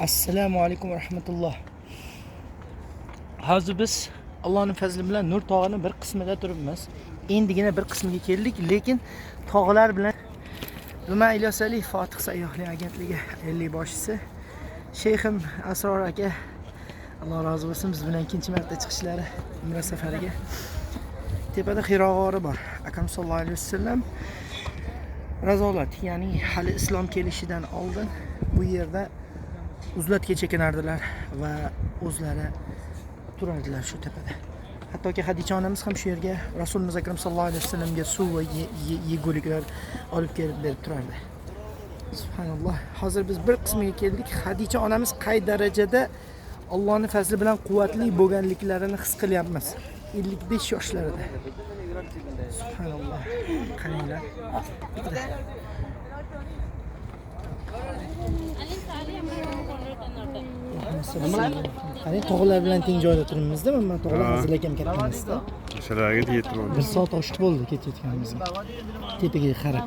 assalomu alaykum va rahmatulloh hozir biz allohning fazli bilan nur tog'ini bir qismida turibmiz endigina bir qismiga keldik lekin tog'lar bilan ruma ilyos ali fotih sayyohlik agentligi ellik boshchisi shayxim asror aka alloh rozi bo'lsin biz bilan ikkinchi marta chiqishlari umra safariga tepada hiro g'ori bor akam sallallohu alayhi vasallam razolat ya'ni hali islom kelishidan oldin bu yerda uzlatga chekinardilar va o'zlari turardilar shu tepada. Hattoki hadicha onamiz ham shu yerga rasulimiz akram sallallohu alayhi vasallamga suv va ye- ye- yeguliklar olib kelib berib turardi. Subhanalloh. Hozir biz bir qismiga keldik. Hadicha onamiz qay darajada allohni fazli bilan quvvatli bo'lganliklarini his qilyapmiz. Ellik besh yoshlarida. Subhanalloh. Qaranglar qarang tog'lar bilan teng joyda turibmizda mana tog'lar Ha. hazillakam kattamisda O'shalarga yetib oldi. bir soat oshib bo'ldi ketayotganimizga tepaga qarab